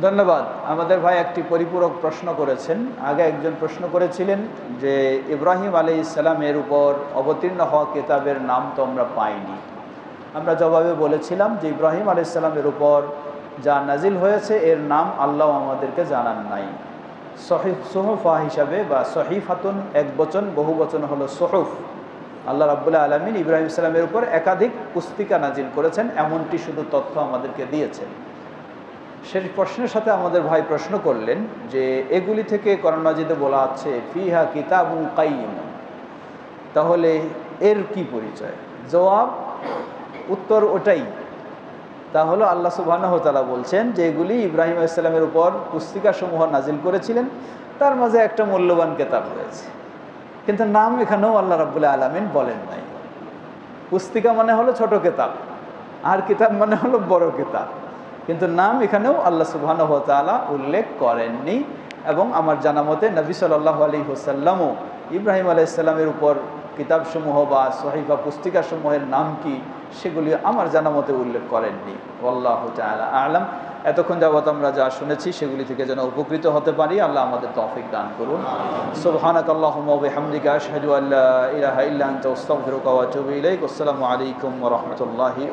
ধন্যবাদ। আমাদের ভাই একটি পরিপূরক প্রশ্ন করেছেন। আগে একজন প্রশ্ন করেছিলেন যে ইব্রাহিম আলী ইসলামের উপর অবতীর্ণ হওয়া কেতাবের নাম তো আমরা পাইনি। আমরা জবাবে বলেছিলাম যে ইব্রাহিম আলী ইসলামের উপর যা নাজিল হয়েছে, এর নাম আল্লাহ আমাদেরকে জানান নাই। সহিফ সোহফা হিসাবে বা সহিফাতুন এক বচন, বহু বচন হলো সোহফ। আল্লাহ রাবুল্লাহ আলমিন ইব্রাহিম ইসলামের উপর একাধিক পুস্তিকা নাজিল করেছেন, এমনটি শুধু তথ্য আমাদেরকে দিয়েছেন। সেই প্রশ্নের সাথে আমাদের ভাই প্রশ্ন করলেন যে এগুলি থেকে করোনা মাজিদে বলা আছে, ফিহা কিতাবু কাইম তাহলে এর কি পরিচয়? জবাব, উত্তর ওটাই। তা হলো আল্লাহ সুবাহতালা বলছেন যে এগুলি ইব্রাহিম ইসলামের উপর পুস্তিকাসমূহ নাজিল করেছিলেন। তার মাঝে একটা মূল্যবান কেতাব রয়েছে। কিন্তু নাম এখানেও আল্লাহ রাবুল্লাহ আলমিন বলেন নাই। পুস্তিকা মানে হলো ছোট কেতাব, আর কিতাব মানে হলো বড় কিতাব। কিন্তু নাম এখানেও আল্লাহ সুবাহ তালা উল্লেখ করেননি এবং আমার জানা মতে নবী সাল্লাহ আলী হোসাল্লামও ইব্রাহিম আলাইসাল্লামের উপর কিতাবসমূহ বা সহিফা পুস্তিকাসমূহের নাম কি সেগুলি আমার জানা মতে উল্লেখ করেননি। আল্লাহ তালা আলাম। এতক্ষণ যাবৎ আমরা যা শুনেছি সেগুলি থেকে যেন উপকৃত হতে পারি, আল্লাহ আমাদের তৌফিক দান করুন। সুবহানাক আল্লাহুম্মা আলাইকুম ওয়া রাহমাতুল্লাহি